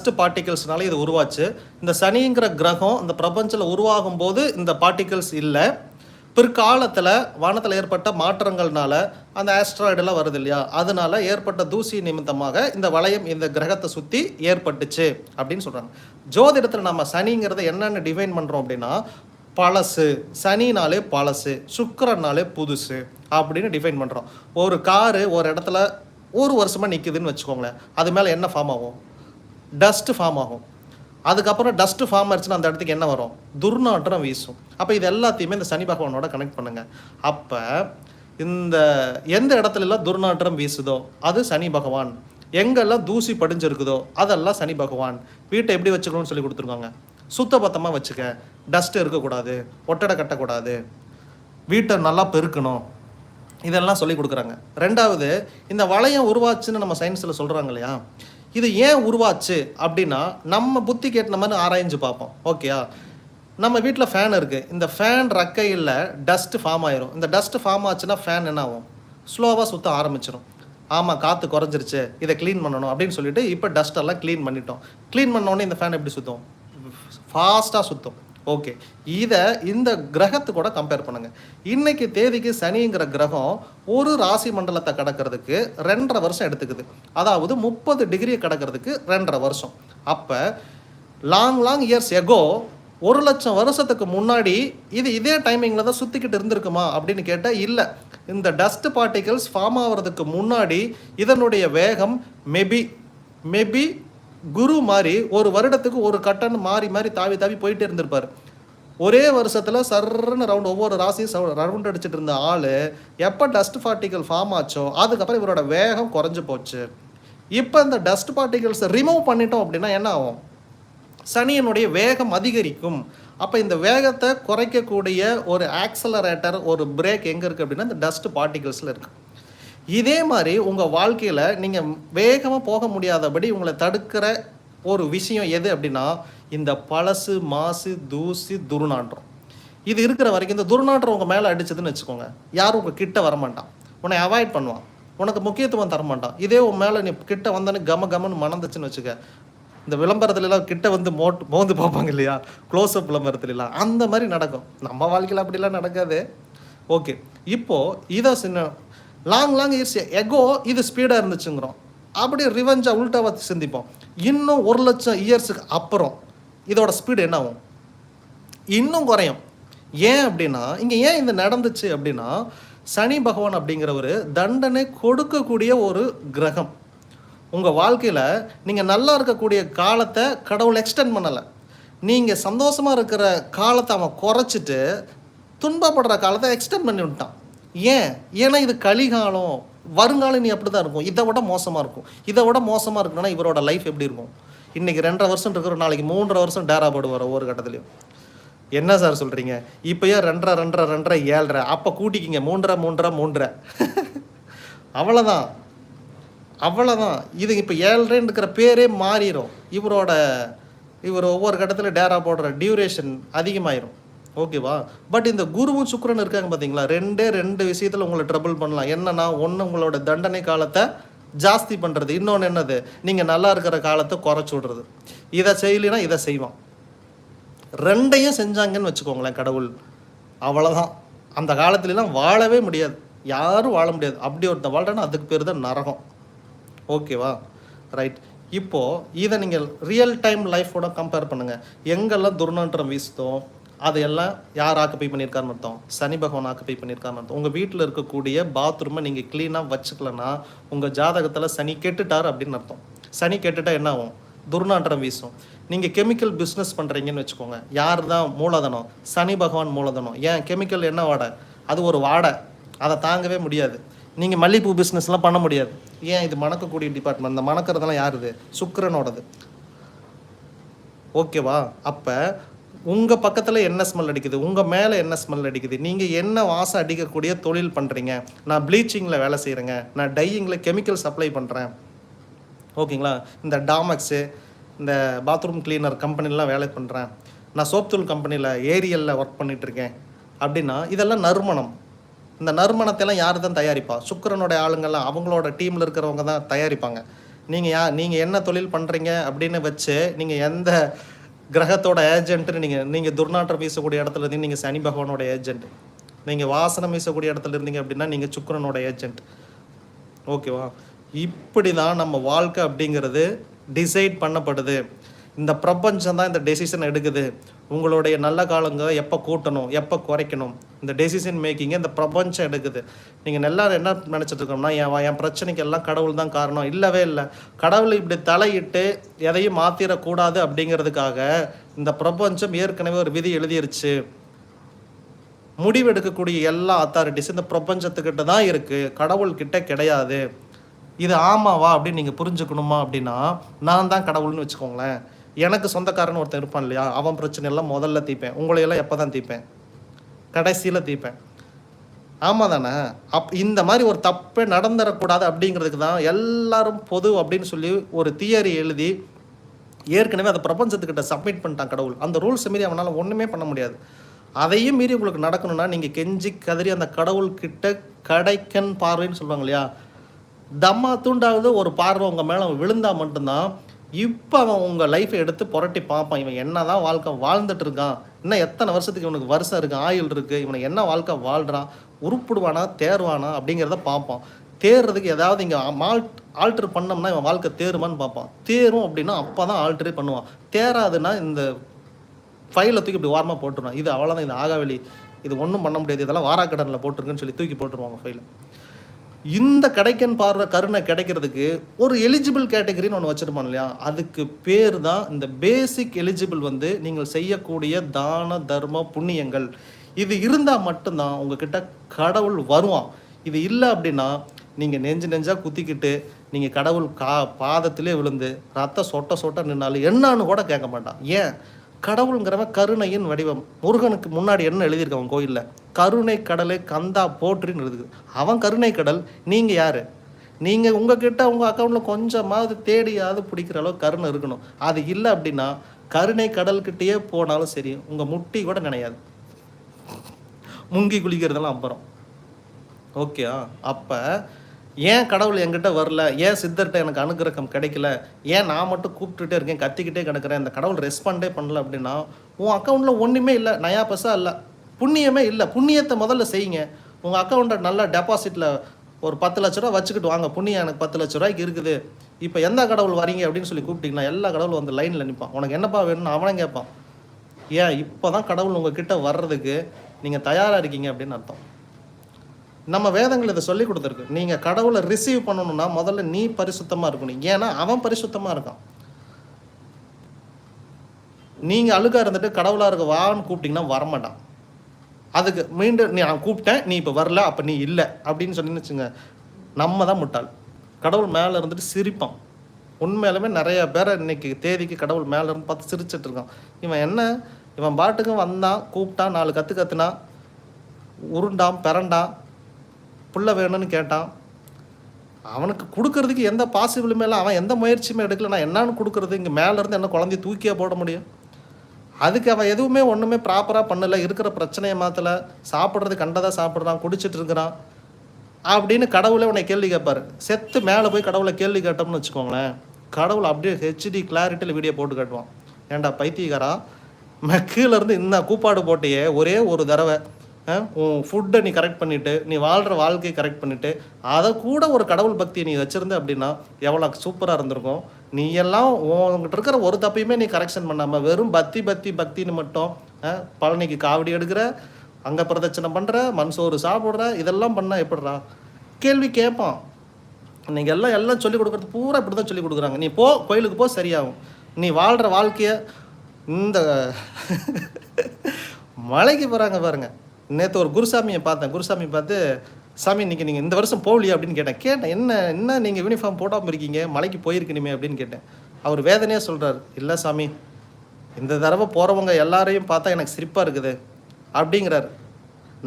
Dust பார்ட்டிகல்ஸ்னால இது உருவாச்சு. இந்த சனிங்கிற கிரகம் இந்த பிரபஞ்சத்தில் உருவாகும் போது இந்த பார்ட்டிகல்ஸ் இல்லை. பிற்காலத்தில் வானத்தில் ஏற்பட்ட மாற்றங்கள்னால அந்த ஆஸ்ட்ராய்டெல்லாம் வருது இல்லையா? அதனால ஏற்பட்ட தூசி நிமித்தமாக இந்த வளையம் இந்த கிரகத்தை சுற்றி ஏற்பட்டுச்சு அப்படின்னு சொல்கிறாங்க ஜோதிடத்தில் நம்ம சனிங்கிறத என்னென்னு டிஃபைன் பண்ணுறோம் அப்படின்னா பழசு சனினாலே பழசு சுக்கிரனாலே புதுசு அப்படின்னு டிஃபைன் பண்ணுறோம் ஒரு காரு ஒரு இடத்துல ஒரு வருஷமாக நிற்குதுன்னு வச்சுக்கோங்களேன். அது மேலே என்ன ஃபார்ம் ஆகும்? டஸ்ட்டு ஃபார்ம் ஆகும். அதுக்கப்புறம் டஸ்ட்டு ஃபார்ம் ஆயிடுச்சுன்னா அந்த இடத்துக்கு என்ன வரும்? துர்நாற்றம் வீசும். அப்போ இது எல்லாத்தையுமே இந்த சனி பகவானோட கனெக்ட் பண்ணுங்கள் அப்போ இந்த எந்த இடத்துலலாம் துர்நாற்றம் வீசுதோ அது சனி பகவான். எங்கெல்லாம் தூசி படிஞ்சிருக்குதோ அதெல்லாம் சனி பகவான். வீட்டை எப்படி வச்சுக்கணும்னு சொல்லி கொடுத்துருக்காங்க. சுத்தபத்தமாக வச்சுக்க. டஸ்ட்டு இருக்கக்கூடாது. ஒட்டடை கட்டக்கூடாது. வீட்டை நல்லா பெருக்கணும். இதெல்லாம் சொல்லி கொடுக்குறாங்க. ரெண்டாவது இந்த வளையம் உருவாச்சுன்னு நம்ம சயின்ஸில் சொல்கிறாங்க இல்லையா? இது ஏன் உருவாச்சு அப்படின்னா நம்ம புத்தி கேட்டின மாதிரி ஆராய்ஞ்சு பார்ப்போம். ஓகேயா நம்ம வீட்டில் ஃபேன் இருக்குது இந்த ஃபேன் ரக்கையில் டஸ்ட்டு ஃபார்ம் ஆயிரும். இந்த டஸ்ட் ஃபார்ம் ஆச்சுன்னா ஃபேன் என்ன ஆகும்? ஸ்லோவாக சுத்த ஆரம்பிச்சிடும் ஆமாம் காற்று குறைஞ்சிருச்சு. இதை க்ளீன் பண்ணணும் அப்படின்னு சொல்லிட்டு இப்போ டஸ்ட்டெல்லாம் க்ளீன் பண்ணிட்டோம். க்ளீன் உடனே இந்த ஃபேன் எப்படி சுற்றும் ஃபாஸ்ட்டாக சுற்றும் ஓகே. இதை இந்த கிரகத்து கூட கம்பேர் பண்ணுங்க. இன்னைக்கு தேதிக்கு சனிங்கிற கிரகம் ஒரு ராசி மண்டலத்தை கடக்கிறதுக்கு ரெண்டரை வருஷம் எடுத்துக்குது. அதாவது முப்பது டிகிரியை கடக்கிறதுக்கு ரெண்டரை வருஷம். அப்போ லாங் லாங் இயர்ஸ் எகோ ஒரு லட்சம் வருஷத்துக்கு முன்னாடி இது இதே டைமிங்கில் தான் சுற்றிக்கிட்டு இருந்திருக்குமா அப்படின்னு கேட்டால் இல்லை. இந்த டஸ்ட் பார்ட்டிகல்ஸ் ஃபார்ம் ஆகிறதுக்கு முன்னாடி இதனுடைய வேகம் மேபி மேபி குரு மாதிரி ஒரு வருடத்துக்கு ஒரு கட்டன் மாறி மாறி தாவி தாவி போயிட்டே இருந்திருப்பார். ஒரே வருஷத்தில் சர்ன்னு ரவுண்ட் ஒவ்வொரு ராசியும் ரவுண்ட் அடிச்சிட்டு இருந்த ஆள் எப்போ டஸ்ட் பார்ட்டிகல் ஃபார்ம் ஆச்சோ அதுக்கப்புறம் இவரோட வேகம் குறைஞ்சு போச்சு. இப்போ இந்த டஸ்ட் பார்ட்டிகல்ஸை ரிமூவ் பண்ணிட்டோம் அப்படின்னா என்ன ஆகும்? சனியனுடைய வேகம் அதிகரிக்கும். அப்போ இந்த வேகத்தை குறைக்கக்கூடிய ஒரு ஆக்சலரேட்டர் ஒரு பிரேக் எங்கே இருக்குது அப்படின்னா இந்த டஸ்ட் பார்ட்டிகல்ஸில் இருக்குது இதே மாதிரி உங்கள் வாழ்க்கையில் நீங்கள் வேகமாக போக முடியாதபடி உங்களை தடுக்கிற ஒரு விஷயம் எது அப்படின்னா இந்த பழசு மாசு தூசி துர்நாற்றம். இது இருக்கிற வரைக்கும் இந்த துர்நாற்றம் உங்கள் மேலே அடிச்சதுன்னு வச்சுக்கோங்க. யாரும் உங்கள் கிட்ட வரமாட்டான். உன்னை அவாய்ட் பண்ணுவான். உனக்கு முக்கியத்துவம் தரமாட்டான். இதே உன் மேலே நீ கிட்ட வந்தோன்னு கம கமன்னு மணந்துச்சுன்னு வச்சுக்க. இந்த விளம்பரத்துலலாம் கிட்ட வந்து மோட் மோந்து பார்ப்பாங்க இல்லையா? க்ளோஸ்அப் விளம்பரத்துலலாம் விளம்பரத்துல அந்த மாதிரி நடக்கும். நம்ம வாழ்க்கையில் அப்படிலாம் நடக்காது. ஓகே. இப்போ இதை சின்ன லாங் லாங் இயர்ஸ் எகோ இது ஸ்பீடாக இருந்துச்சுங்கிறோம். அப்படியே ரிவெஞ்சாக உள்டாவாக சிந்திப்போம். இன்னும் ஒரு லட்சம் இயர்ஸுக்கு அப்புறம் இதோட ஸ்பீடு என்ன ஆகும் இன்னும் குறையும். ஏன் அப்படின்னா இங்கே ஏன் இது நடந்துச்சு அப்படின்னா சனி பகவான் அப்படிங்கிறவர் தண்டனை கொடுக்கக்கூடிய ஒரு கிரகம். உங்கள் வாழ்க்கையில் நீங்கள் நல்லா இருக்கக்கூடிய காலத்தை கடவுள் எக்ஸ்டெண்ட் பண்ணலை. நீங்கள் சந்தோஷமாக இருக்கிற காலத்தை அவன் குறைச்சிட்டு துன்பப்படுற காலத்தை எக்ஸ்டெண்ட் பண்ணி விட்டான். ஏன்? ஏன்னா இது கலிகாலம். வருங்காலம் நீ அப்படி தான் இருக்கும்? இதை விட மோசமாக இருக்கும். இதை விட மோசமாக இருக்குன்னா இவரோட லைஃப் எப்படி இருக்கும்? இன்றைக்கி ரெண்டரை வருஷம் இருக்கிற நாளைக்கு மூன்றரை வருஷம் டேரா போடுவார் ஒவ்வொரு கட்டத்துலையும். என்ன சார் சொல்கிறீங்க இப்போயே ரெண்டரை ரெண்டரை ரெண்டரை ஏழரை. அப்போ கூட்டிக்கிங்க. மூன்றரை மூன்றரை மூன்றரை. அவ்வளோதான் அவ்வளோதான் இது இப்போ ஏழ்ரைன்னு இருக்கிற பேரே மாறிடும் இவரோட இவர் ஒவ்வொரு கட்டத்தில் டேரா போடுற டியூரேஷன் அதிகமாயிரும். ஓகேவா பட் இந்த குருவும் சுக்கரன் இருக்காங்க பார்த்தீங்களா ரெண்டே ரெண்டு விஷயத்தில் உங்களை ட்ரபிள் பண்ணலாம். என்னன்னா ஒன்று உங்களோட தண்டனை காலத்தை ஜாஸ்தி பண்ணுறது இன்னொன்று என்னது? நீங்கள் நல்லா இருக்கிற காலத்தை குறைச்சி விடுறது. இதை செய்யலைன்னா இதை செய்வான். ரெண்டையும் செஞ்சாங்கன்னு வச்சுக்கோங்களேன் கடவுள். அவ்வளோதான் அந்த காலத்துலலாம் வாழவே முடியாது. யாரும் வாழ முடியாது. அப்படி ஒருத்தன் வாழ்றேன்னா அதுக்கு பேர் தான் நரகம். ஓகேவா ரைட் இப்போது இதை நீங்கள் ரியல் டைம் லைஃபோட கம்பேர் பண்ணுங்கள் எங்கெல்லாம் துர்நாற்றம் வீசுதோ அதையெல்லாம் யார் ஆக்குப்பை பண்ணியிருக்காருன்னு அர்த்தம் சனி பகவான் ஆக்குப்பை பண்ணியிருக்காருன்னு அர்த்தம் உங்கள் வீட்டில் இருக்கக்கூடிய பாத்ரூமை நீங்கள் க்ளீனாக வச்சுக்கலன்னா உங்கள் ஜாதகத்தில் சனி கெட்டுட்டார் அப்படின்னு அர்த்தம். சனி கெட்டுட்டா என்ன ஆகும்? துர்நாற்றம் வீசும். நீங்கள் கெமிக்கல் பிஸ்னஸ் பண்ணுறீங்கன்னு வச்சுக்கோங்க. யார் தான் மூலதனம்? சனி பகவான் மூலதனம். ஏன்? கெமிக்கல் என்ன வாடை? அது ஒரு வாடை. அதை தாங்கவே முடியாது. நீங்கள் மல்லிகைப்பூ பிஸ்னஸ்லாம் பண்ண முடியாது. ஏன்? இது மணக்கக்கூடிய டிபார்ட்மெண்ட் இந்த மணக்கிறதெல்லாம் யாருது சுக்கரனோடது. ஓகேவா? அப்போ உங்கள் பக்கத்தில் என்ன ஸ்மெல் அடிக்குது? உங்கள் மேலே என்ன ஸ்மெல் அடிக்குது? நீங்கள் என்ன வாசம் அடிக்கக்கூடிய தொழில் பண்ணுறீங்க நான் ப்ளீச்சிங்கில் வேலை செய்கிறேங்க நான் டையிங்கில் கெமிக்கல் சப்ளை பண்ணுறேன் ஓகேங்களா? இந்த டாமக்ஸு இந்த பாத்ரூம் கிளீனர் கம்பெனிலாம் வேலை பண்ணுறேன் நான் சோப்தூள் கம்பெனியில் ஏரியலில் ஒர்க் பண்ணிகிட்ருக்கேன் அப்படின்னா இதெல்லாம் நறுமணம். இந்த நறுமணத்தைலாம் யார் தான் தயாரிப்பா? சுக்கிரனுடைய ஆளுங்கள்லாம் அவங்களோட டீமில் இருக்கிறவங்க தான் தயாரிப்பாங்க. நீங்கள் யா நீங்கள் என்ன தொழில் பண்ணுறீங்க அப்படின்னு வச்சு நீங்கள் எந்த கிரகத்தோட ஏஜென்ட்னு நீங்கள் நீங்கள் துர்நாற்றம் வீசக்கூடிய இடத்துல இருந்தீங்க நீங்கள் சனி பகவானோட ஏஜென்ட் நீங்கள் வாசனம் வீசக்கூடிய இடத்துல இருந்தீங்க அப்படின்னா நீங்கள் சுக்கரனோட ஏஜென்ட் ஓகேவா இப்படி தான் நம்ம வாழ்க்கை அப்படிங்கிறது டிசைட் பண்ணப்படுது. இந்த பிரபஞ்சம் தான் இந்த டெசிஷன் எடுக்குது. உங்களுடைய நல்ல காலங்க எப்போ கூட்டணும் எப்போ குறைக்கணும்? இந்த டெசிஷன் மேக்கிங்கை இந்த பிரபஞ்சம் எடுக்குது. நீங்கள் எல்லாரும் என்ன நினச்சிட்டு இருக்கோம்னா என் வா- என் பிரச்சனைக்கு எல்லாம் கடவுள் தான் காரணம். இல்லவே இல்லை. கடவுள் இப்படி தலையிட்டு எதையும் மாற்றிடக்கூடாது அப்படிங்கிறதுக்காக இந்த பிரபஞ்சம் ஏற்கனவே ஒரு விதி எழுதிருச்சு. முடிவெடுக்கக்கூடிய எல்லா அத்தாரிட்டிஸும் இந்த பிரபஞ்சத்துக்கிட்ட தான் இருக்குது கடவுள்கிட்ட கிடையாது. இது ஆமாவா அப்படின்னு நீங்கள் புரிஞ்சுக்கணுமா அப்படின்னா நான் தான் கடவுள்னு வச்சுக்கோங்களேன். எனக்கு சொந்தக்காரன் ஒருத்தன் இருப்பான் இல்லையா? அவன் பிரச்சனை எல்லாம் முதல்ல தீப்பேன். உங்களையெல்லாம் எப்போ தான் தீப்பேன்? கடைசியில் தீப்பேன். ஆமாம் தானே? அப் இந்த மாதிரி ஒரு தப்பே நடந்துடக்கூடாது அப்படிங்கிறதுக்கு தான் எல்லாரும் பொது அப்படின்னு சொல்லி ஒரு தியரி எழுதி ஏற்கனவே அதை பிரபஞ்சத்துக்கிட்ட சப்மிட் பண்ணிட்டான் கடவுள். அந்த ரூல்ஸ் மீறி அவனால் ஒன்றுமே பண்ண முடியாது. அதையும் மீறி உங்களுக்கு நடக்கணும்னா நீங்கள் கெஞ்சி கதறி அந்த கடவுள்கிட்ட கடைக்கன் பார்வைன்னு சொல்லுவாங்க இல்லையா? தம்மா தூண்டாவது ஒரு பார்வை உங்கள் மேலே விழுந்தால் மட்டும்தான் இப்போ அவன் உங்கள் லைஃப்பை எடுத்து புரட்டி பார்ப்பான். இவன் என்ன தான் வாழ்க்கை வாழ்ந்துட்டு இருக்கான் இன்னும் எத்தனை வருஷத்துக்கு இவனுக்கு வருஷம் இருக்குது ஆயுள் இருக்குது இவனை என்ன வாழ்க்கை வாழ்கிறான் உருப்பிடுவானா தேர்வானா அப்படிங்கிறத பார்ப்பான். தேர்றதுக்கு ஏதாவது இங்கே மால்ட் ஆல்ட்ரு பண்ணோம்னா இவன் வாழ்க்கை தேருமான்னு பார்ப்பான். தேரும் அப்படின்னா அப்போ தான் ஆல்ட்ரே பண்ணுவான். தேராதுன்னா இந்த ஃபைலை தூக்கி இப்படி ஓரமாக போட்டுருவான். இது அவ்வளோதான் இது ஆகாவெளி இது ஒன்றும் பண்ண முடியாது. இதெல்லாம் வாராக்கடனில் போட்டிருக்குன்னு சொல்லி தூக்கி போட்டுருவாங்க ஃபைலை இந்த கடைக்கன் பாடுற கருணை கிடைக்கிறதுக்கு ஒரு எலிஜிபிள் கேட்டகரின்னு ஒன்று வச்சுருப்போம் இல்லையா? அதுக்கு பேர் தான் இந்த பேசிக் எலிஜிபிள் வந்து நீங்கள் செய்யக்கூடிய தான தர்ம புண்ணியங்கள். இது இருந்தால் மட்டும்தான் உங்ககிட்ட கடவுள் வருவான். இது இல்லை அப்படின்னா நீங்கள் நெஞ்சு நெஞ்சாக குத்திக்கிட்டு நீங்கள் கடவுள் கா பாதத்திலே விழுந்து ரத்த சொட்ட சொட்ட நின்னாலும் என்னான்னு கூட கேட்க மாட்டான். ஏன்? கடவுளுங்கிறவன் கருணையின் வடிவம். முருகனுக்கு முன்னாடி என்ன எழுதியிருக்கவன் அவன் கோயிலில்? கருணை கடலை கந்தா போற்றின்னு எழுதுது அவன் கருணை கடல் நீங்கள் யார்? நீங்கள் உங்ககிட்ட உங்கள் அக்கௌண்ட்டில் கொஞ்சமாவது தேடியாவது பிடிக்கிற அளவுக்கு கருணை இருக்கணும். அது இல்லை அப்படின்னா கருணை கடல்கிட்டயே போனாலும் சரி உங்கள் முட்டி கூட நினையாது. முங்கி குளிக்கிறதெல்லாம் அப்புறம். ஓகே அப்போ ஏன் கடவுள் என்கிட்ட வரல? ஏன் சித்தர்கிட்ட எனக்கு அனுகிரகம் கிடைக்கல? ஏன் நான் மட்டும் கூப்பிட்டுட்டே இருக்கேன் கத்திக்கிட்டே கிடக்கிறேன்? இந்த கடவுள் ரெஸ்பாண்டே பண்ணல அப்படின்னா உன் அக்கௌண்ட்டில் ஒன்றுமே இல்லை. நயா பைசா இல்லை புண்ணியமே இல்லை. புண்ணியத்தை முதல்ல செய்யுங்க. உங்கள் அக்கௌண்ட்டை நல்லா டெபாசிட்டில் ஒரு பத்து லட்ச ரூபா வச்சுக்கிட்டு வாங்க. புண்ணியம் எனக்கு பத்து லட்ச ரூபாய்க்கு இருக்குது. இப்போ எந்த கடவுள் வரீங்க அப்படின்னு சொல்லி கூப்பிட்டீங்கன்னா எல்லா கடவுளும் வந்து லைனில் நிற்பான் உனக்கு என்னப்பா வேணும்னு அவனே கேட்பான். ஏன் இப்போ தான் கடவுள் உங்ககிட்ட வர்றதுக்கு நீங்கள் தயாராக இருக்கீங்க அப்படின்னு அர்த்தம். நம்ம வேதங்கள் இதை சொல்லி கொடுத்துருக்கு. நீங்கள் கடவுளை ரிசீவ் பண்ணணும்னா முதல்ல நீ பரிசுத்தமாக இருக்கணும். ஏன்னா அவன் பரிசுத்தமாக இருக்கான். நீங்கள் அழுக்காக இருந்துட்டு கடவுளாக இருக்க வான்னு கூப்பிட்டீங்கன்னா வரமாட்டான். அதுக்கு மீண்டும் நீ நான் கூப்பிட்டேன். நீ இப்போ வரல. அப்போ நீ இல்லை. அப்படின்னு சொன்னீங்கன்னு வச்சுங்க. நம்ம தான் முட்டாள். கடவுள் மேலே இருந்துட்டு சிரிப்பான். உண்மையிலுமே நிறைய பேரை இன்னைக்கு தேதிக்கு கடவுள் மேலே இருந்து பார்த்து சிரிச்சிட்டு இருக்கான். இவன் என்ன? இவன் பாட்டுக்கும் வந்தான் கூப்பிட்டான் நாலு கற்று கத்துனா உருண்டான் பிறண்டான். புள்ள வேணும்னு கேட்டான். அவனுக்கு கொடுக்கறதுக்கு எந்த பாசிபிளுமே இல்லை. அவன் எந்த முயற்சியுமே எடுக்கல. நான் என்னான்னு கொடுக்கறது? இங்கே மேலேருந்து என்ன குழந்தைய தூக்கியே போட முடியும்? அதுக்கு அவன் எதுவுமே ஒன்றுமே ப்ராப்பராக பண்ணலை. இருக்கிற பிரச்சனையை மாற்றலை சாப்பிட்றது கண்டதாக சாப்பிட்றான். குடிச்சிட்டு இருக்கிறான். அப்படின்னு கடவுளே உன்னை கேள்வி கேட்பாரு. செத்து மேலே போய் கடவுளை கேள்வி கேட்டோம்னு வச்சுக்கோங்களேன். கடவுள் அப்படியே ஹெச்டி கிளாரிட்டியில் வீடியோ போட்டு காட்டுவான். ஏன்டா பைத்தியக்காரா? கீழ இருந்து இந்த கூப்பாடு போட்டியே. ஒரே ஒரு தடவை. உன் ஃபுட்டை நீ கரெக்ட் பண்ணிட்டு நீ வாழ்கிற வாழ்க்கையை கரெக்ட் பண்ணிட்டு அதை கூட ஒரு கடவுள் பக்தியை நீ வச்சுருந்த அப்படின்னா எவ்வளோ சூப்பராக இருந்திருக்கும். நீ எல்லாம் உங்ககிட்ட இருக்கிற ஒரு தப்பையுமே நீ கரெக்ஷன் பண்ணாமல் வெறும் பக்தி பக்தி பக்தின்னு மட்டும் பழனிக்கு காவடி எடுக்கிற அங்கே பிரதட்சணை பண்ணுற மண் சோறு சாப்பிட்ற இதெல்லாம் பண்ணால் எப்படிறா கேள்வி கேட்பான். நீங்கள் எல்லாம் எல்லாம் சொல்லிக் கொடுக்குறது பூரா இப்படி தான் சொல்லி கொடுக்குறாங்க. நீ போ கோயிலுக்கு போ சரியாகும். நீ வாழ்கிற வாழ்க்கையை இந்த மலைக்கு போகிறாங்க பாருங்கள் நேற்று ஒரு குருசாமியை பார்த்தேன். குருசாமி பார்த்து சாமி இன்றைக்கி நீங்கள் இந்த வருஷம் போகலையே? அப்படின்னு கேட்டேன். கேட்டேன் என்ன என்ன நீங்கள் யூனிஃபார்ம் போடாமல் இருக்கீங்க? மலைக்கு போயிருக்கணுமே? அப்படின்னு கேட்டேன். அவர் வேதனையாக சொல்கிறார் இல்லை சாமி இந்த தடவை போகிறவங்க எல்லாரையும் பார்த்தா எனக்கு சிரிப்பாக இருக்குது. அப்படிங்கிறார்.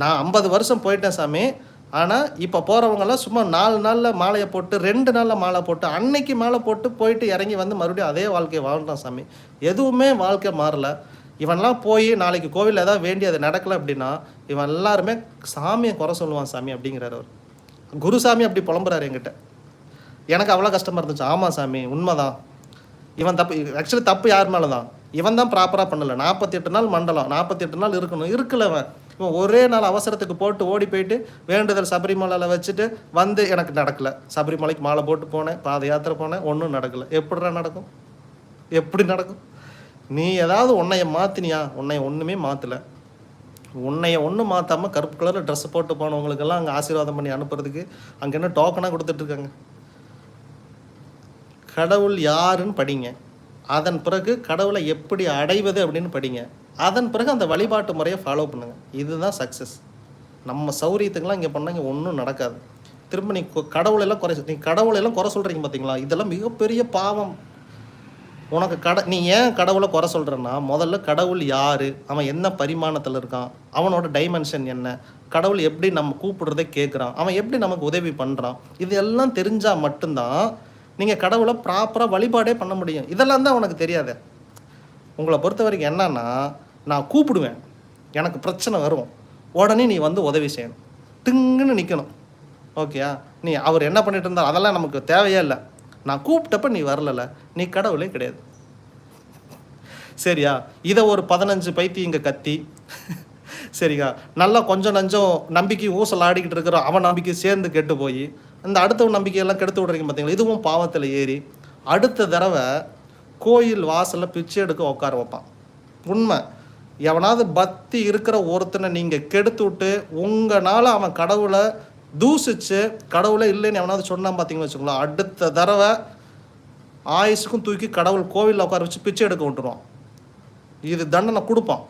நான் ஐம்பது வருஷம் போயிட்டேன் சாமி. ஆனால் இப்போ போகிறவங்கெல்லாம் சும்மா நாலு நாளில் மாலையை போட்டு ரெண்டு நாளில் மாலை போட்டு அன்னைக்கு மாலை போட்டு போயிட்டு இறங்கி வந்து மறுபடியும் அதே வாழ்க்கையை வாழ்ந்தான் சாமி. எதுவுமே வாழ்க்கை மாறலை. இவன்லாம் போய் நாளைக்கு கோவிலில் ஏதாவது வேண்டி அது நடக்கலை அப்படின்னா இவன் எல்லாருமே சாமியை குறை சொல்லுவான் சாமி அப்படிங்கிறார் அவர். குருசாமி அப்படி புலம்புறாரு என்கிட்ட. எனக்கு அவ்வளோ கஷ்டமாக இருந்துச்சு. ஆமாம் சாமி உண்மைதான். இவன் தப்பு ஆக்சுவலி தப்பு யார் மேலே தான் இவன் தான் ப்ராப்பராக பண்ணலை. நாற்பத்தி எட்டு நாள் மண்டலம் நாற்பத்தி எட்டு நாள் இருக்கணும். இருக்கல அவன். இவன் ஒரே நாள் அவசரத்துக்கு போட்டு ஓடி போயிட்டு வேண்டுதல் சபரிமலையில் வச்சுட்டு வந்து எனக்கு நடக்கல. சபரிமலைக்கு மாலை போட்டு போனேன் பாத யாத்திரை போனேன் ஒன்றும் நடக்கல. எப்படிடா நடக்கும்? எப்படி நடக்கும்? நீ ஏதாவது உன்னைய மாத்தினியா? உன்னைய ஒன்றுமே மாற்றலை உன்னைய ஒன்றும் மாற்றாமல் கருப்பு கலரில் ட்ரெஸ் போட்டு போனவங்களுக்கெல்லாம் அங்கே ஆசீர்வாதம் பண்ணி அனுப்புறதுக்கு அங்கே என்ன டோக்கனாக கொடுத்துட்ருக்காங்க கடவுள் யாருன்னு படிங்க. அதன் பிறகு கடவுளை எப்படி அடைவது அப்படின்னு படிங்க. அதன் பிறகு அந்த வழிபாட்டு முறையை ஃபாலோ பண்ணுங்கள் இதுதான் சக்ஸஸ் நம்ம சௌரியத்துக்கெல்லாம் இங்கே பண்ணால் இங்கே ஒன்றும் நடக்காது. திரும்ப நீ கடவுளெல்லாம் குறை நீ கடவுளெல்லாம் குறை சொல்கிறீங்க பார்த்தீங்களா இதெல்லாம் மிகப்பெரிய பாவம். உனக்கு கட நீ ஏன் கடவுளை குறை சொல்கிறன்னா முதல்ல கடவுள் யார்? அவன் என்ன பரிமாணத்தில் இருக்கான்? அவனோட டைமென்ஷன் என்ன? கடவுள் எப்படி நம்ம கூப்பிடுறதை கேட்குறான் அவன் எப்படி நமக்கு உதவி பண்ணுறான் இது எல்லாம் தெரிஞ்சால் மட்டும்தான் நீங்கள் கடவுளை ப்ராப்பராக வழிபாடே பண்ண முடியும். இதெல்லாம் தான் உனக்கு தெரியாது. உங்களை பொறுத்த வரைக்கும் என்னன்னா நான் கூப்பிடுவேன். எனக்கு பிரச்சனை வரும். உடனே நீ வந்து உதவி செய்யணும். திங்குன்னு நிற்கணும் ஓகேயா நீ அவர் என்ன பண்ணிட்டு இருந்தார் அதெல்லாம் நமக்கு தேவையே இல்லை. நான் கூப்பிட்டப்ப நீ வரலல. நீ கடவுளே கிடையாது. சரியா? இதை ஒரு பதினஞ்சு பைத்தி இங்கே கத்தி. சரியா? நல்லா கொஞ்சம் நஞ்சம் நம்பிக்கை ஊசல் ஆடிக்கிட்டு இருக்கிற அவன் நம்பிக்கை சேர்ந்து கெட்டு போய் அந்த அடுத்தவன் நம்பிக்கையெல்லாம் கெடுத்து விடுறீங்க பார்த்தீங்களா இதுவும் பாவத்தில் ஏறி அடுத்த தடவை கோயில் வாசலில் பிச்சை எடுக்க உட்கார வைப்பான். உண்மை. எவனாவது பக்தி இருக்கிற ஒருத்தனை நீங்கள் கெடுத்து விட்டு உங்களால் அவன் கடவுளை தூசிச்சு கடவுளே இல்லைன்னு எவனாவது சொன்னான் பார்த்தீங்கன்னு வச்சுக்கோங்களேன் அடுத்த தடவை ஆயுசுக்கும் தூக்கி கடவுள் கோவிலில் உட்கார வச்சு பிச்சை எடுக்க விட்டுருவான். இது தண்டனை கொடுப்பான்.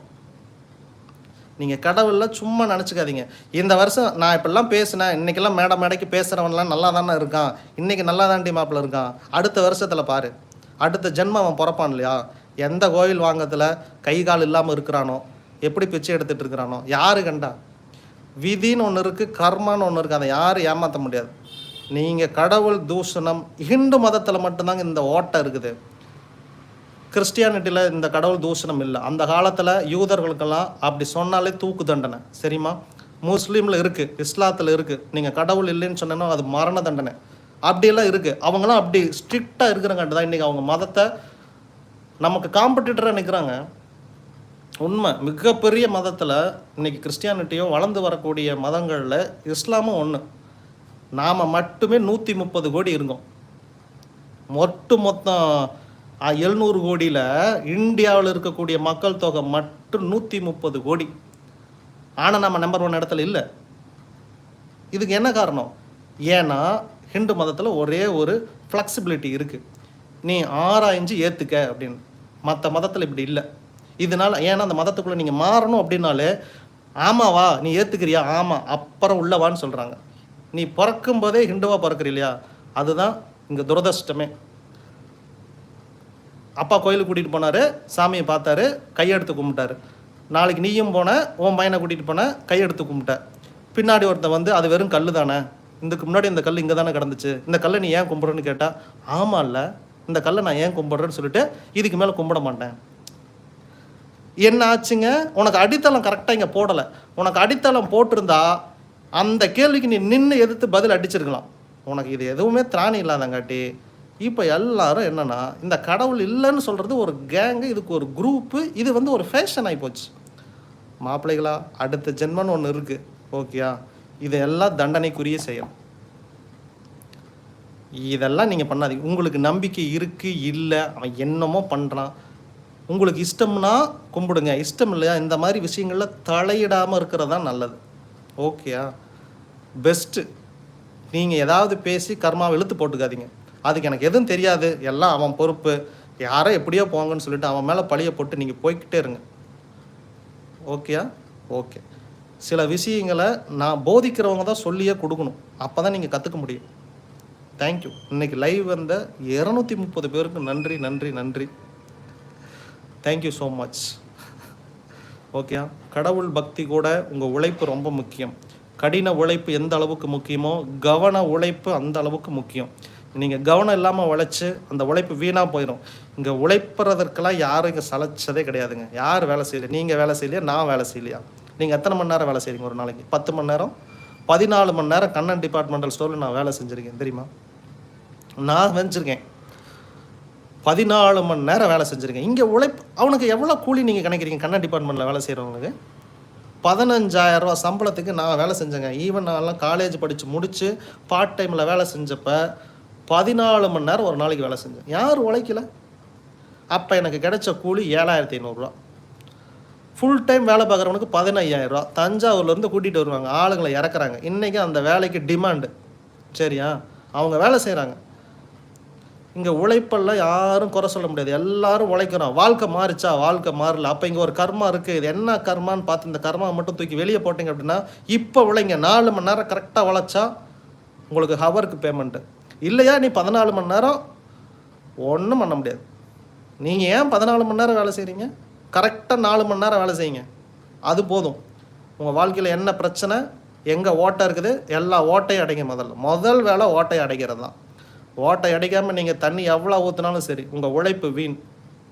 நீங்கள் கடவுளில் சும்மா நினச்சிக்காதீங்க. இந்த வருஷம் நான் இப்படிலாம் பேசினேன் இன்றைக்கெல்லாம் மேடை மேடைக்கு பேசுகிறவன்லாம் நல்லா தானே இருக்கான். இன்றைக்கி நல்லா தாண்டி மாப்பிள்ள இருக்கான். அடுத்த வருஷத்தில் பாரு. அடுத்த ஜென்மம் அவன் பிறப்பான் இல்லையா? எந்த கோயில் வாங்கத்தில் கை கால் இல்லாமல் இருக்கிறானோ? எப்படி பிச்சை எடுத்துகிட்டு இருக்கிறானோ? யாரு கண்டா? விதின்னு ஒன்று இருக்குது கர்மான்னு ஒன்று இருக்குது அதை யாரும் ஏமாற்ற முடியாது. நீங்கள் கடவுள் தூஷணம் ஹிந்து மதத்தில் மட்டும்தாங்க இந்த ஓட்டம் இருக்குது. கிறிஸ்டியானிட்டியில் இந்த கடவுள் தூஷணம் இல்லை. அந்த காலத்தில் யூதர்களுக்கெல்லாம் அப்படி சொன்னாலே தூக்கு தண்டனை. சரிம்மா? முஸ்லீமில் இருக்குது இஸ்லாத்தில் இருக்குது நீங்கள் கடவுள் இல்லைன்னு சொன்னேன்னா அது மரண தண்டனை. அப்படியெல்லாம் இருக்குது அவங்களாம் அப்படி ஸ்ட்ரிக்டாக இருக்கிறங்காட்டு தான் இன்றைக்கி அவங்க மதத்தை நமக்கு காம்படிட்டராக நிற்கிறாங்க உண்மை. மிகப்பெரிய மதத்தில் இன்னைக்கு கிறிஸ்டியானிட்டியோ வளர்ந்து வரக்கூடிய மதங்களில் இஸ்லாமும் ஒன்று நாம் மட்டுமே நூற்றி முப்பது கோடி இருக்கோம் மொட்டு மொத்தம் எழுநூறு கோடியில் இந்தியாவில் இருக்கக்கூடிய மக்கள் தொகை மட்டும் நூற்றி முப்பது கோடி. ஆனால் நம்ம நம்பர் ஒன் இடத்துல இல்லை. இதுக்கு என்ன காரணம்? ஏன்னா ஹிந்து மதத்தில் ஒரே ஒரு ஃப்ளெக்சிபிலிட்டி இருக்குது நீ ஆராய்ஞ்சு ஏற்றுக்க அப்படின்னு. மற்ற மதத்தில் இப்படி இல்லை. இதனால ஏன்னா அந்த மதத்துக்குள்ளே நீங்கள் மாறணும் அப்படின்னாலே ஆமாவா நீ ஏற்றுக்கிறியா ஆமாம் அப்புறம் உள்ளவான்னு சொல்கிறாங்க நீ பிறக்கும் போதே ஹிண்டுவாக பிறக்கிற இல்லையா அதுதான் இங்கே துரதிருஷ்டமே. அப்பா கோயிலுக்கு கூட்டிகிட்டு போனார் சாமியை பார்த்தாரு கையெடுத்து கும்பிட்டாரு. நாளைக்கு நீயும் போன உன் பையனை கூட்டிகிட்டு போன கையெடுத்து கும்பிட்ட. பின்னாடி ஒருத்தன் வந்து அது வெறும் கல் தானே? இதுக்கு முன்னாடி இந்த கல் இங்கே தானே கிடந்துச்சு? இந்த கல்லை நீ ஏன் கும்பிட்றன்னு கேட்டால் ஆமாம் இல்லை இந்த கல்லை நான் ஏன் கும்பிட்றேன்னு சொல்லிட்டு இதுக்கு மேலே கும்பிட மாட்டேன். என்ன ஆச்சுங்க உனக்கு அடித்தளம் கரெக்டாக இங்கே போடலை. உனக்கு அடித்தளம் போட்டிருந்தா அந்த கேள்விக்கு நீ நின்று எதிர்த்து பதில் அடிச்சிருக்கலாம். உனக்கு இது எதுவுமே திராணி இல்லாதங்காட்டி இப்போ எல்லாரும் என்னென்னா இந்த கடவுள் இல்லைன்னு சொல்கிறது ஒரு கேங்கு இதுக்கு ஒரு குரூப்பு இது வந்து ஒரு ஃபேஷன் ஆகிப்போச்சு மாப்பிள்ளைகளா அடுத்த ஜென்மன்னு ஒன்று இருக்குது ஓகேயா இதெல்லாம் தண்டனைக்குரிய செய்யும் இதெல்லாம் நீங்கள் பண்ணாதீங்க. உங்களுக்கு நம்பிக்கை இருக்குது இல்லை அவன் என்னமோ பண்ணுறான் உங்களுக்கு இஷ்டம்னா கும்பிடுங்க. இஷ்டம் இல்லையா? இந்த மாதிரி விஷயங்களில் தலையிடாமல் இருக்கிறது தான் நல்லது. ஓகேயா பெஸ்ட்டு நீங்கள் ஏதாவது பேசி கர்மாவை இழுத்து போட்டுக்காதீங்க. அதுக்கு எனக்கு எதுவும் தெரியாது. எல்லாம் அவன் பொறுப்பு. யாரோ எப்படியோ போங்கன்னு சொல்லிட்டு அவன் மேலே பழிய போட்டு நீங்கள் போய்கிட்டே இருங்க. ஓகேயா ஓகே சில விஷயங்களை நான் போதிக்கிறவங்க தான் சொல்லியே கொடுக்கணும். அப்போ தான் நீங்கள் கற்றுக்க முடியும் தேங்க்யூ இன்னைக்கு லைவ் வந்த இரநூத்தி முப்பது பேருக்கு நன்றி நன்றி நன்றி. தேங்க்யூ ஸோ மச் ஓகே கடவுள் பக்தி கூட உங்கள் உழைப்பு ரொம்ப முக்கியம். கடின உழைப்பு எந்த அளவுக்கு முக்கியமோ கவன உழைப்பு அந்த அளவுக்கு முக்கியம். நீங்கள் கவனம் இல்லாமல் உழைச்சி அந்த உழைப்பு வீணாக போயிடும் இங்கே உழைப்புறதற்கெல்லாம் யாரும் இங்கே சளைச்சதே கிடையாதுங்க. யார் வேலை செய்யல? நீங்கள் வேலை செய்யலையா? நான் வேலை செய்யலையா? நீங்கள் எத்தனை மணி நேரம் வேலை செய்கிறீங்க ஒரு நாளைக்கு? பத்து மணி நேரம்? பதினாலு மணி நேரம் கண்ணன் டிபார்ட்மெண்டல் ஸ்டோரில் நான் வேலை செஞ்சுருக்கேன். தெரியுமா? நான் செஞ்சுருக்கேன். பதினாலு மணி நேரம் வேலை செஞ்சுருக்கேன் இங்கே உழைப்பு அவனுக்கு எவ்வளோ கூலி நீங்கள் கணக்கிறீங்க கண்ணா டிபார்ட்மெண்ட்டில் வேலை செய்கிறவங்களுக்கு பதினஞ்சாயிரரூவா சம்பளத்துக்கு நான் வேலை செஞ்சேங்க. ஈவன் நான்லாம் காலேஜ் படித்து முடித்து பார்ட் டைமில் வேலை செஞ்சப்போ பதினாலு மணி நேரம் ஒரு நாளைக்கு வேலை செஞ்சேன். யார் உழைக்கல. அப்போ எனக்கு கிடைச்ச கூலி ஏழாயிரத்தி ஐநூறுரூவா ஃபுல் டைம் வேலை பார்க்குறவனுக்கு பதினையாயிரரூவா தஞ்சாவூர்லேருந்து கூட்டிகிட்டு வருவாங்க. ஆளுங்களை இறக்குறாங்க. இன்றைக்கி அந்த வேலைக்கு டிமாண்டு சரியா? அவங்க வேலை செய்கிறாங்க இங்கே உழைப்பெல்லாம் யாரும் குறை சொல்ல முடியாது. எல்லாரும் உழைக்கிறோம் வாழ்க்கை மாறிச்சா வாழ்க்கை மாறல. அப்போ இங்கே ஒரு கர்மா இருக்குது இது என்ன கர்மான்னு பார்த்து இந்த கர்மா மட்டும் தூக்கி வெளியே போட்டிங்க அப்படின்னா இப்போ உழைங்க. நாலு மணி நேரம் கரெக்டாக உழைச்சா உங்களுக்கு ஹவருக்கு பேமெண்ட்டு இல்லையா நீ பதினாலு மணி நேரம்? ஒன்றும் பண்ண முடியாது. நீங்கள் ஏன் பதினாலு மணி நேரம் வேலை செய்கிறீங்க கரெக்டாக நாலு மணி நேரம் வேலை செய்யுங்க. அது போதும். உங்கள் வாழ்க்கையில் என்ன பிரச்சனை? எங்கே ஓட்டை இருக்குது? எல்லா ஓட்டையும் அடைங்க முதல்ல. முதல் வேலை ஓட்டையை அடைக்கிறது தான் ஓட்டை அடைக்காமல் நீங்கள் தண்ணி எவ்வளோ ஊற்றினாலும் சரி உங்கள் உழைப்பு வீண்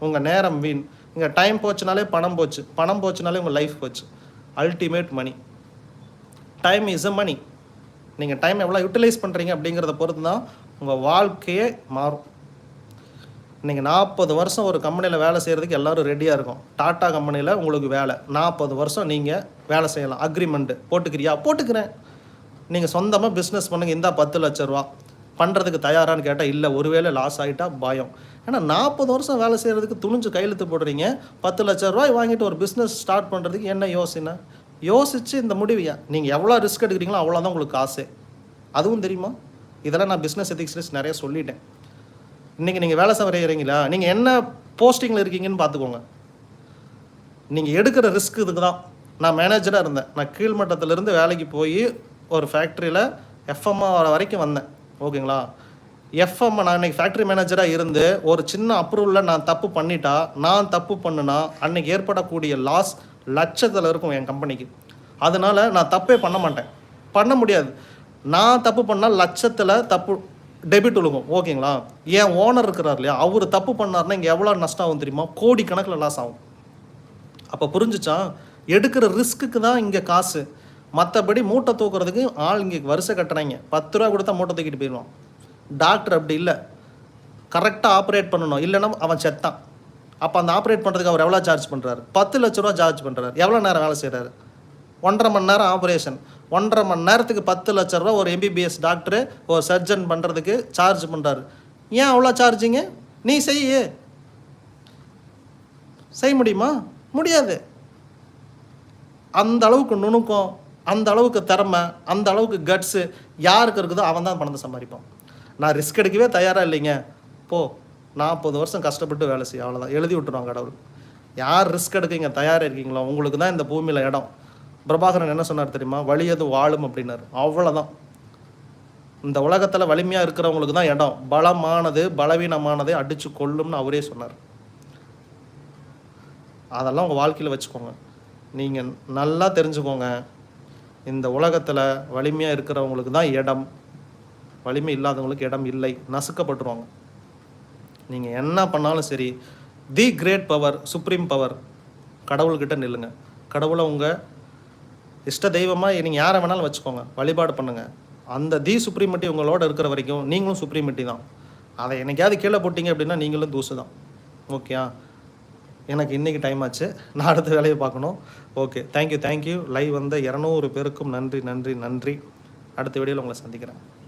உங்கள் நேரம் வீண். இங்கே டைம் போச்சுனாலே பணம் போச்சு. பணம் போச்சுனாலே உங்கள் லைஃப் போச்சு. Ultimate money time is a money நீங்கள் டைம் எவ்வளோ யூட்டிலைஸ் பண்ணுறீங்க அப்படிங்கிறத பொறுத்து தான் உங்கள் வாழ்க்கையே மாறும். நீங்கள் நாற்பது வருஷம் ஒரு கம்பெனியில் வேலை செய்கிறதுக்கு எல்லாரும் ரெடியாக இருக்கும். டாட்டா கம்பெனியில் உங்களுக்கு வேலை. நாற்பது வருஷம் நீங்கள் வேலை செய்யலாம். அக்ரிமெண்ட்டு போட்டுக்கிறியா? போட்டுக்கிறேன். நீங்கள் சொந்தமாக பிஸ்னஸ் பண்ணுங்கள் இந்தா பத்து லட்ச ரூபா. பண்ணுறதுக்கு தயாரான்னு கேட்டால் இல்லை ஒருவேளை லாஸ் ஆகிட்டா பயம். ஏன்னா நாற்பது வருஷம் வேலை செய்கிறதுக்கு துணிஞ்சு கையெழுத்து போடுறீங்க. பத்து லட்ச ரூபாய் வாங்கிட்டு ஒரு பிஸ்னஸ் ஸ்டார்ட் பண்ணுறதுக்கு என்ன யோசனை? யோசித்து இந்த முடிவையா நீங்கள் எவ்வளோ ரிஸ்க் எடுக்கிறீங்களோ அவ்வளோதான் உங்களுக்கு காசு அதுவும் தெரியுமா? இதெல்லாம் நான் பிஸ்னஸ் எத்திக்ஸ் நிறைய சொல்லிட்டேன். இன்றைக்கி நீங்கள் வேலை செய்கிறீங்களா நீங்கள் என்ன போஸ்டிங்கில் இருக்கீங்கன்னு பார்த்துக்கோங்க. நீங்கள் எடுக்கிற ரிஸ்க் இதுக்கு தான். நான் மேனேஜராக இருந்தேன். நான் கீழ்மட்டத்திலேருந்து வேலைக்கு போய் ஒரு ஃபேக்ட்ரியில் எஃப்எம்ஆ வர வரைக்கும் வந்தேன். ஓகேங்களா? எஃப்எம் நான் இன்னைக்கு ஃபேக்ட்ரி மேனேஜராக இருந்து ஒரு சின்ன அப்ரூவலில் நான் தப்பு பண்ணிட்டா நான் தப்பு பண்ணுனா அன்னைக்கு ஏற்படக்கூடிய லாஸ் லட்சத்தில் இருக்கும் என் கம்பெனிக்கு அதனால் நான் தப்பே பண்ண மாட்டேன். பண்ண முடியாது. நான் தப்பு பண்ணால் லட்சத்தில் தப்பு டெபிட் விழுகும் ஓகேங்களா? என் ஓனர் இருக்கிறார் இல்லையா? அவர் தப்பு பண்ணாருன்னா இங்கே எவ்வளோ நஷ்டம் ஆகும் தெரியுமா? கோடி கணக்கில் லாஸ் ஆகும். அப்போ புரிஞ்சிச்சா? எடுக்கிற ரிஸ்க்குக்கு தான் இங்கே காசு. மற்றபடி மூட்டை தூக்குறதுக்கு ஆள் இங்கே வரிசை கட்டுறாங்க. பத்து ரூபா கொடுத்தா மூட்டை தூக்கிட்டு போயிடுவான். டாக்டர் அப்படி இல்லை. கரெக்டாக ஆப்ரேட் பண்ணணும். இல்லைன்னா அவன் செத்தான் அப்போ அந்த ஆப்ரேட் பண்ணுறதுக்கு அவர் எவ்வளோ சார்ஜ் பண்ணுறாரு பத்து லட்ச ரூபா சார்ஜ் பண்ணுறாரு எவ்வளோ நேரம் வேலை செய்கிறாரு ஒன்றரை மணி நேரம் ஆப்ரேஷன் ஒன்றரை மணி நேரத்துக்கு பத்து லட்ச ரூபா ஒரு எம்பிபிஎஸ் டாக்டரு ஒரு சர்ஜன் பண்ணுறதுக்கு சார்ஜ் பண்ணுறாரு ஏன் அவ்வளோ சார்ஜிங்க நீ செய்ய. செய்ய முடியுமா? முடியாது. அந்த அளவுக்கு நுணுக்கம். அந்த அளவுக்கு திறமை அந்த அளவுக்கு கட்ஸு யாருக்கு இருக்குதோ அவன் தான் பணத்தை சம்பாதிப்பான். நான் ரிஸ்க் எடுக்கவே தயாராக இல்லைங்க. போ நாற்பது வருஷம் கஷ்டப்பட்டு வேலை செய்ய அவ்வளோதான் எழுதி விட்டுருவாங்க கடவுள். யார் ரிஸ்க் எடுக்கீங்க? தயாராக இருக்கீங்களோ? உங்களுக்கு தான் இந்த பூமியில் இடம். பிரபாகரன் என்ன சொன்னார் தெரியுமா? வழி எது வாழும்? அப்படின்னாரு. அவ்வளோதான் இந்த உலகத்தில் வலிமையாக இருக்கிறவங்களுக்கு தான் இடம். பலமானது பலவீனமானதை அடித்து கொள்ளும்னு அவரே சொன்னார். அதெல்லாம் உங்கள் வாழ்க்கையில் வச்சுக்கோங்க. நீங்கள் நல்லா தெரிஞ்சுக்கோங்க. இந்த உலகத்தில் வலிமையாக இருக்கிறவங்களுக்கு தான் இடம். வலிமை இல்லாதவங்களுக்கு இடம் இல்லை. நசுக்கப்பட்டுருவாங்க. நீங்கள் என்ன பண்ணாலும் சரி the great power supreme power கடவுள்கிட்ட நில்லுங்க. கடவுளை உங்கள் இஷ்ட தெய்வமாக நீங்கள் யாரை வேணாலும் வச்சுக்கோங்க. வழிபாடு பண்ணுங்கள் அந்த தி சுப்ரீமிட்டி உங்களோட இருக்கிற வரைக்கும் நீங்களும் சுப்ரீமிட்டி தான். அதை என்னைக்காவது கீழே போட்டிங்க அப்படின்னா நீங்களும் தூசு தான். ஓகேயா? எனக்கு இன்றைக்கி டைம் ஆச்சு. நான் அடுத்த வேலையை பார்க்கணும். ஓகே தேங்க்யூ தேங்க்யூ லைவ் வந்த இரநூறு பேருக்கும் நன்றி நன்றி நன்றி. அடுத்த வீடியோவில் உங்களை சந்திக்கிறேன்.